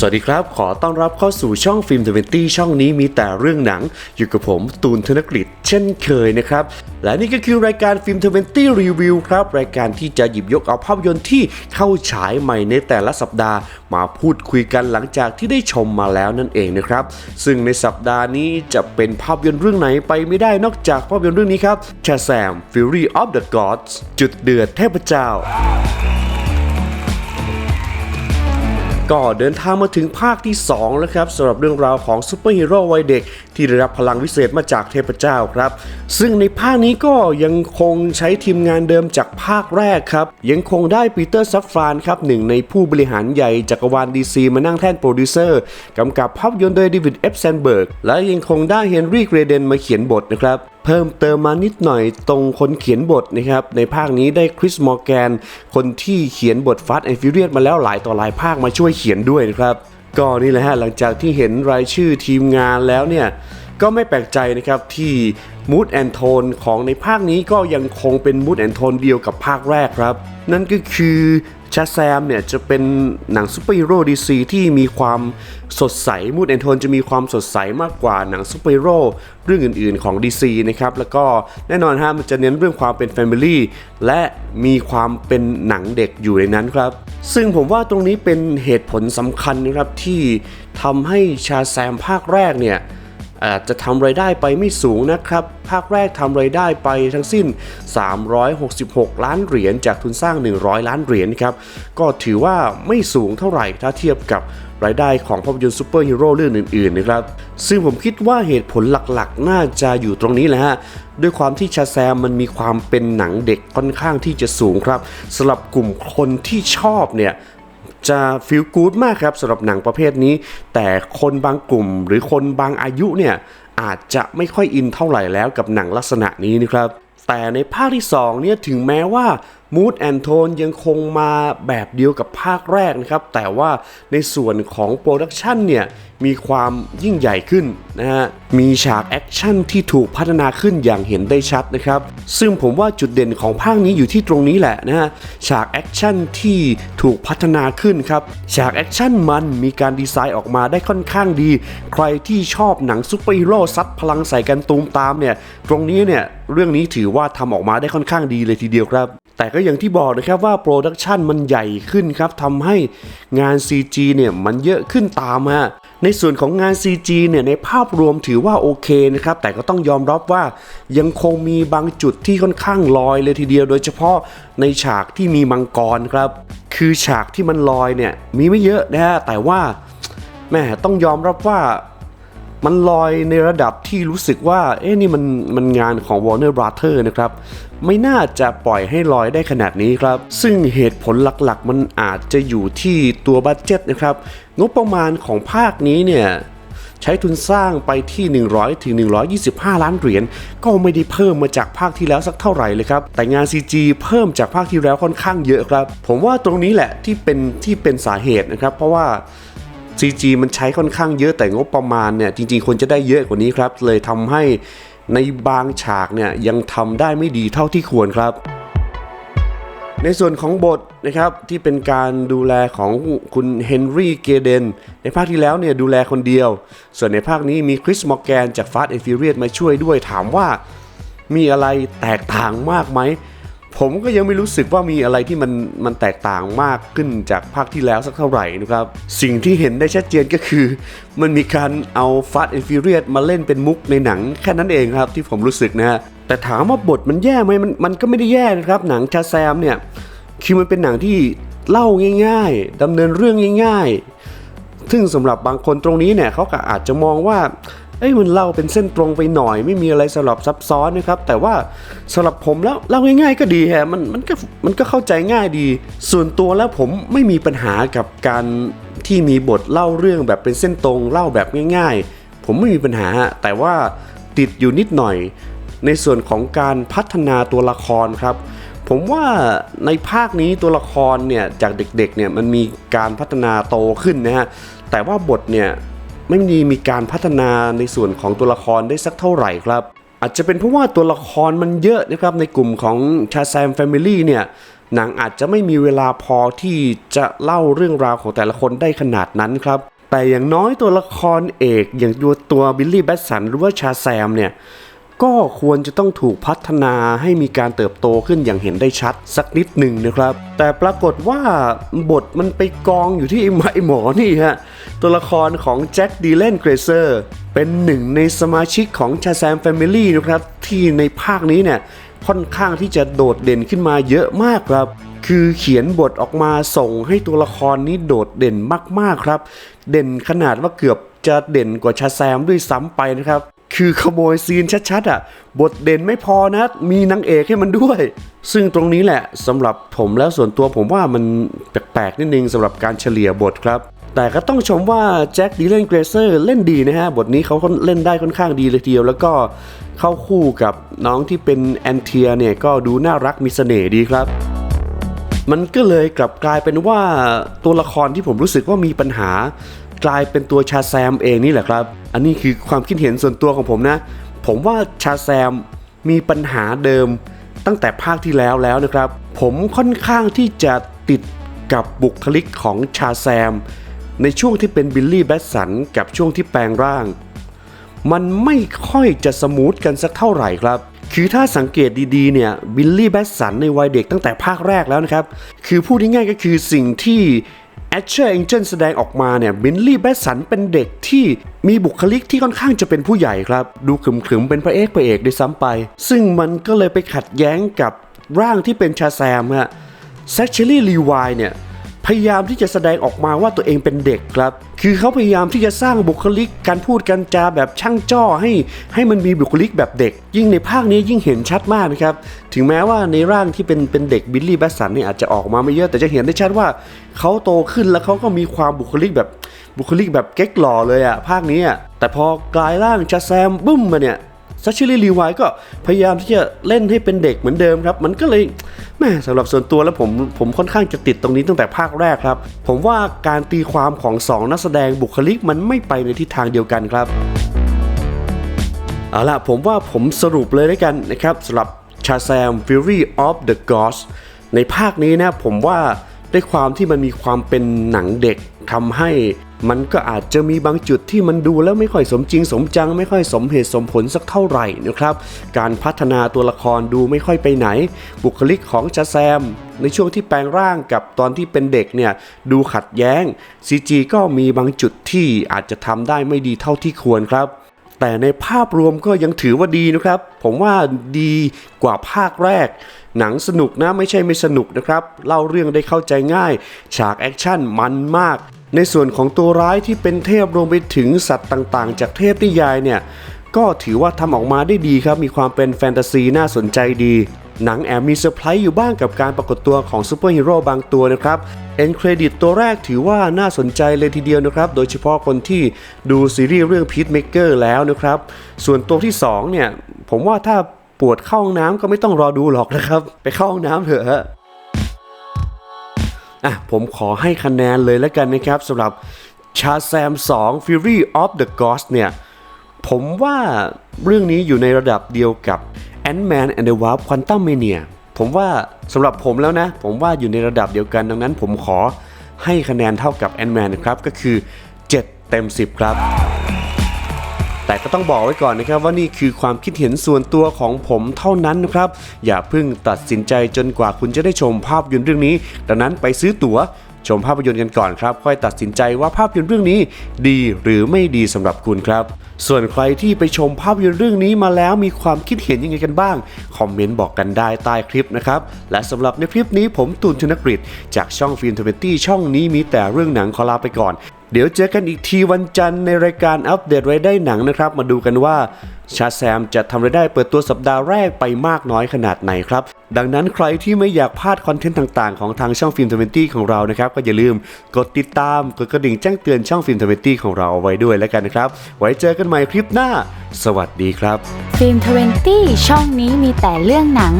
สวัสดีครับ ขอต้อนรับเข้าสู่ช่องฟิล์มเทเวนตี้ช่องนี้มีแต่เรื่องหนัง อยู่กับผมตูนธนกฤษเช่นเคยนะครับ และนี่ก็คือรายการฟิล์มเทเวนตี้รีวิวครับ รายการที่จะหยิบยกเอาภาพยนตร์ที่เข้าฉายใหม่ในแต่ละสัปดาห์ มาพูดคุยกันหลังจากที่ได้ชมมาแล้วนั่นเองนะครับ ซึ่งในสัปดาห์นี้จะเป็นภาพยนตร์เรื่องไหนไปไม่ได้นอกจากภาพยนตร์เรื่องนี้ครับ Shazam Fury of the Gods จุดเดือดเทพเจ้า ก็เดินทางมาถึงภาคที่ 2 แล้วครับสำหรับเรื่องราวของซูเปอร์ฮีโร่วัยเด็ก ที่ได้รับพลังวิเศษมาจากเทพเจ้าครับ ซึ่งในภาคนี้ก็ยังคงใช้ทีมงานเดิมจากภาคแรกครับ ยังคงได้ปีเตอร์ซัฟฟรานครับหนึ่งในผู้บริหารใหญ่จักรวาลดีซีมานั่งแท่นโปรดิวเซอร์กำกับภาพยนตร์โดยเดวิดเอฟเซนเบิร์กและยังคงได้เฮนรี่เกรเดนมาเขียนบทนะครับ เพิ่มเติมมานิดหน่อยตรงคนเขียนบทนะครับในภาคนี้ได้คริสมอร์แกนคนที่เขียนบทฟาสต์แอนฟิเรียมาแล้วหลายต่อหลายภาคมาช่วยเขียนด้วยนะครับก็นี่แหละฮะหลังจากที่เห็นรายชื่อทีมงานแล้วเนี่ยก็ไม่แปลกใจนะครับที่มูดแอนโทนของในภาคนี้ก็ยังคงเป็นมูดแอนโทนเดียวกับภาคแรกครับ นั่นก็คือ ชาแซมเนี่ยจะเป็นหนังซูเปอร์ฮีโร่ดีซีที่มีความสดใสมูดแอนโทนจะมีความสดใสมากกว่าหนังซูเปอร์ฮีโร่เรื่องอื่นๆของ DC นะครับแล้วก็แน่นอนฮะมันจะเน้นเรื่องความเป็นแฟมิลี่และมีความเป็นหนังเด็กอยู่ในนั้นครับ ซึ่งผมว่าตรงนี้เป็นเหตุผลสำคัญนะครับที่ทำให้ชาแซมภาคแรกเนี่ย อาจจะทำไรายได้ไปไม่สูงนะครับ ภาคแรกทำไรายได้ไปทั้งสิ้น 366 ล้านเหรียญจากทุนสร้าง 100 ล้านเหรียญครับ ก็ถือว่าไม่สูงเท่าไหร่ถ้าเทียบกับรายได้ของภาพยนตร์ซูเปอร์ฮีโร่เรื่องอื่นๆนะครับ ซึ่งผมคิดว่าเหตุผลหลักๆ น่าจะอยู่ตรงนี้แหละฮะ ด้วยความที่ชาแซมมันมีความเป็นหนังเด็กค่อนข้างที่จะสูงครับสำหรับกลุ่มคนที่ชอบเนี่ย จะฟีลกู๊ดมากครับสำหรับหนังประเภทนี้ แต่คนบางกลุ่มหรือคนบางอายุเนี่ยอาจจะไม่ค่อยอินเท่าไหร่แล้วกับหนังลักษณะนี้นะครับแต่ในภาคที่2เนี่ยถึงแม้ว่ามูดแอนโทนยังคงมาแบบเดียวกับภาคแรกนะครับ แต่ว่าในส่วนของโปรดักชันเนี่ยมีความยิ่งใหญ่ขึ้นนะฮะ มีฉากแอคชั่นที่ถูกพัฒนาขึ้นอย่างเห็นได้ชัดนะครับ ซึ่งผมว่าจุดเด่นของภาคนี้อยู่ที่ตรงนี้แหละนะฮะ ฉากแอคชั่นที่ถูกพัฒนาขึ้นครับ ฉากแอคชั่นมันมีการดีไซน์ออกมาได้ค่อนข้างดี ใครที่ชอบหนังซูเปอร์ฮีโร่ซัดพลังใส่กันตูมตามเนี่ย ตรงนี้เนี่ยเรื่องนี้ถือว่าทำออกมาได้ค่อนข้างดีเลยทีเดียวครับ แต่ก็อย่างที่บอกนะครับว่าโปรดักชันมันใหญ่ขึ้นครับทำให้งาน CG เนี่ยมันเยอะขึ้นตามฮะ ในส่วนของงาน CG เนี่ยในภาพรวมถือว่าโอเคนะครับ แต่ก็ต้องยอมรับว่ายังคงมีบางจุดที่ค่อนข้างลอยเลยทีเดียวโดยเฉพาะในฉากที่มีมังกรครับ คือฉากที่มันลอยเนี่ยมีไม่เยอะนะฮะแต่ว่าแม่ต้องยอมรับว่า มันลอยในระดับที่รู้สึกว่า เอ๊ะนี่มันมันงานของ Warner Brother นะครับ ไม่น่าจะปล่อยให้ลอยได้ขนาดนี้ครับ ซึ่งเหตุผลหลักๆ มันอาจจะอยู่ที่ตัวบัตเจ็ตนะครับ งบประมาณของภาคนี้เนี่ยใช้ทุนสร้างไปที่ 100ถึง125 ล้านเหรียญ ก็ไม่ได้เพิ่มมาจากภาคที่แล้วสักเท่าไหร่เลยครับ แต่งาน CG เพิ่มจากภาคที่แล้วค่อนข้างเยอะครับ ผมว่าตรงนี้แหละที่เป็นที่เป็นสาเหตุนะครับ เพราะว่า CG มันใช้ค่อนข้างเยอะแต่งบประมาณเนี่ยจริงๆควรจะได้เยอะกว่านี้ครับ เลยทำให้ในบางฉากเนี่ยยังทำได้ไม่ดีเท่าที่ควรครับในส่วนของบทนะครับที่เป็นการดูแลของคุณเฮนรี่เกเดนในภาคที่แล้วเนี่ยดูแลคนเดียว ส่วนในภาคนี้มีคริสมอร์แกนจาก Fast and Furious มาช่วยด้วยถามว่ามีอะไรแตกต่างมากไหม ผมก็ยังไม่รู้สึกว่ามีอะไรที่มันมันแตกต่างมากขึ้นจากภาคที่แล้วสักเท่าไหร่นะครับ สิ่งที่เห็นได้ชัดเจนก็คือ มันมีการเอา Fast and Furious มาเล่นเป็นมุกในหนังแค่นั้นเองครับที่ผมรู้สึกนะฮะแต่ถามว่าบทมันแย่ไหมมันมันก็ไม่ได้แย่นะครับ หนังชาแซมเนี่ยคือมันเป็นหนังที่เล่าง่าย ๆดำเนินเรื่องง่าย ๆ ซึ่งสำหรับบางคนตรงนี้เนี่ยเขาก็อาจจะมองว่า เอ้ยมันเล่าเป็นเส้นตรงไปหน่อย ไม่มีอะไรสลับซับซ้อนนะครับ แต่ว่าสำหรับผมแล้วเล่าง่ายๆก็ดีฮะมันมันก็มันก็เข้าใจง่ายดี ส่วนตัวแล้วผมไม่มีปัญหากับการที่มีบทเล่าเรื่องแบบเป็นเส้นตรงเล่าแบบง่าย ๆ ผมไม่มีปัญหา แต่ว่าติดอยู่นิดหน่อย ในส่วนของการพัฒนาตัวละครครับ ผมว่าในภาคนี้ตัวละครเนี่ยจากเด็กๆเนี่ยมันมีการพัฒนาโตขึ้นนะฮะแต่ว่าบทเนี่ย ไม่มีมีการพัฒนาในส่วนของตัวละครได้สักเท่าไหร่ครับ อาจจะเป็นเพราะว่าตัวละครมันเยอะนะครับในกลุ่มของชาแซมแฟมิลี่เนี่ยหนังอาจจะไม่มีเวลาพอที่จะเล่าเรื่องราวของแต่ละคนได้ขนาดนั้นครับ แต่อย่างน้อยตัวละครเอกอย่างตัวตัวบิลลี่แบทสันหรือว่าชาแซมเนี่ย ก็ควรจะต้องถูกพัฒนาให้มีการเติบโตขึ้นอย่างเห็นได้ชัดสักนิดหนึ่งนะครับ แต่ปรากฏว่าบทมันไปกองอยู่ที่ไอ้หมอไอ้หมอนี่ฮะ ตัวละครของแจ็คดีเลนเกรเซอร์เป็นหนึ่งในสมาชิกของชาแซมแฟมิลี่นะครับ ที่ในภาคนี้เนี่ยค่อนข้างที่จะโดดเด่นขึ้นมาเยอะมากครับ คือเขียนบทออกมาส่งให้ตัวละครนี้โดดเด่นมากๆครับ เด่นขนาดว่าเกือบจะเด่นกว่าชาแซมด้วยซ้ำไปนะครับ คือขโมยซีนชัดๆอะ บทเด่นไม่พอนะ มีนางเอกให้มันด้วย ซึ่งตรงนี้แหละสำหรับผมแล้วส่วนตัวผมว่ามันแปลกๆนิดนึงสำหรับการเฉลี่ยบทครับ แต่ก็ต้องชมว่าแจ็คดีเลนเกรเซอร์เล่นดีนะฮะ บทนี้เขาเล่นได้ค่อนข้างดีเลยทีเดียว แล้วก็เข้าคู่กับน้องที่เป็นแอนเทียเนี่ยก็ดูน่ารักมีเสน่ห์ดีครับมันก็เลยกลับกลายเป็นว่าตัวละครที่ผมรู้สึกว่ามีปัญหา กลายเป็นตัวชาแซมเองนี่แหละครับ อันนี้คือความคิดเห็นส่วนตัวของผมนะ ผมว่าชาแซมมีปัญหาเดิมตั้งแต่ภาคที่แล้วแล้วนะครับ ผมค่อนข้างที่จะติดกับบุคลิกของชาแซม ในช่วงที่เป็นบิลลี่แบตสันกับช่วงที่แปลงร่าง มันไม่ค่อยจะสมูทกันสักเท่าไหร่ครับคือถ้าสังเกตดีๆเนี่ยบิลลี่แบตสันในวัยเด็กตั้งแต่ภาคแรกแล้วนะครับ คือพูดง่ายๆก็คือสิ่งที่ แอชเชอร์เองเจนแสดงออกมาเนี่ยบินลี่แบสันเป็นเด็กที่มีบุคลิกที่ค่อนข้างจะเป็นผู้ใหญ่ครับ ดูขรึมๆเป็นพระเอกพระเอกด้วยซ้ำไป ซึ่งมันก็เลยไปขัดแย้งกับร่างที่เป็นชาแซมฮะแซคเชอรี่ลีวายเนี่ย พยายามที่จะแสดงออกมาว่าตัวเองเป็นเด็กครับ คือเขาพยายามที่จะสร้างบุคลิกการพูดกันจาแบบช่างจ้อให้ ให้มันมีบุคลิกแบบเด็ก ยิ่งในภาคนี้ยิ่งเห็นชัดมากนะครับ ถึงแม้ว่าในร่างที่เป็นเป็นเด็กบิลลี่แบสสันเนี่ยอาจจะออกมาไม่เยอะแต่จะเห็นได้ชัดว่าเขาโตขึ้นแล้วเขาก็มีความบุคลิกแบบบุคลิกแบบเก๊กหล่อเลยอะภาคนี้อะแต่พอกลายร่างจะแซมบึ้มมาเนี่ย ซัชชิลีลีวายก็พยายามที่จะเล่นให้เป็นเด็กเหมือนเดิมครับ มันก็เลยแม่สำหรับส่วนตัวแล้วผมผมค่อนข้างจะติดตรงนี้ตั้งแต่ภาคแรกครับ ผมว่าการตีความของสองนักแสดงบุคลิกมันไม่ไปในทิศทางเดียวกันครับเอาล่ะผมว่าผมสรุปเลยด้วยกันนะครับสำหรับชาแซม Fury of the Gods ในภาคนี้นะผมว่าด้วยความที่มันมีความเป็นหนังเด็กทำให้ มันก็อาจจะมีบางจุดที่มันดูแล้วไม่ค่อยสมจริงสมจัง ไม่ค่อยสมเหตุสมผลสักเท่าไหร่นะครับ การพัฒนาตัวละครดูไม่ค่อยไปไหน บุคลิกของชาแซม ในช่วงที่แปลงร่างกับตอนที่เป็นเด็กเนี่ยดูขัดแย้ง CG ก็มีบางจุดที่อาจจะทำได้ไม่ดีเท่าที่ควรครับ แต่ในภาพรวมก็ยังถือว่าดีนะครับ ผมว่าดีกว่าภาคแรก หนังสนุกนะไม่ใช่ไม่สนุกนะครับ เล่าเรื่องได้เข้าใจง่าย ฉากแอคชั่นมันมาก ในส่วนของตัวร้ายที่เป็นเทพรวมไปถึงสัตว์ต่างๆ จากเทพนิยายเนี่ย ก็ถือว่าทำออกมาได้ดีครับ มีความเป็นแฟนตาซีน่าสนใจดี หนังแอบมีเซอร์ไพรส์อยู่บ้างกับการปรากฏตัวของซูเปอร์ฮีโร่บางตัวนะครับเอ็นเครดิตตัวแรกถือว่าน่าสนใจเลยทีเดียวนะครับ โดยเฉพาะคนที่ดูซีรีส์เรื่องพีทเมกเกอร์แล้วนะครับ ส่วนตัวที่ 2 เนี่ย ผมว่าถ้าปวดเข้าห้องน้ำก็ไม่ต้องรอดูหรอกนะครับ ไปเข้าห้องน้ำเถอะอะผมขอให้คะแนนเลยแล้วกันนะครับสำหรับชาแซม 2 Fury of the Gods เนี่ย ผมว่าเรื่องนี้อยู่ในระดับเดียวกับ Ant-Man and the Wasp Quantum Mania ผมว่าสำหรับผมแล้วนะ ผมว่าอยู่ในระดับเดียวกันดังนั้นผมขอให้คะแนนเท่ากับ Ant-Man นะครับก็คือ 7 เต็ม 10 ครับ แต่ก็ต้องบอกไว้ก่อนนะครับว่านี่คือความคิดเห็นส่วนตัวของผมเท่านั้นนะครับ อย่าเพิ่งตัดสินใจจนกว่าคุณจะได้ชมภาพยนตร์เรื่องนี้ ดังนั้นไปซื้อตั๋วชมภาพยนตร์กันก่อนครับ ค่อยตัดสินใจว่าภาพยนตร์เรื่องนี้ดีหรือไม่ดีสำหรับคุณครับ ส่วนใครที่ไปชมภาพยนตร์เรื่องนี้มาแล้วมีความคิดเห็นยังไงกันบ้าง คอมเมนต์บอกกันได้ใต้คลิปนะครับ และสำหรับในคลิปนี้ผมตูนธนกฤษจากช่องฟิล์มทเวนตี้ช่องนี้มีแต่เรื่องหนังขอลาไปก่อน เดี๋ยวเจอกันอีกทีวันจันทร์ในรายการอัปเดตรายได้หนังนะครับ มาดูกันว่า ชาแซมจะทำรายได้เปิดตัวสัปดาห์แรกไปมากน้อยขนาดไหนครับ ดังนั้นใครที่ไม่อยากพลาดคอนเทนต์ต่างๆ ของทางช่องฟิล์มทเวนตี้ของเรานะครับ ก็อย่าลืมกดติดตาม กดกระดิ่งแจ้งเตือนช่องฟิล์มทเวนตี้ของเราเอาไว้ด้วยแล้วกันนะครับ ไว้เจอกันใหม่คลิปหน้า สวัสดีครับ ฟิล์มทเวนตี้ช่องนี้มีแต่เรื่องหนัง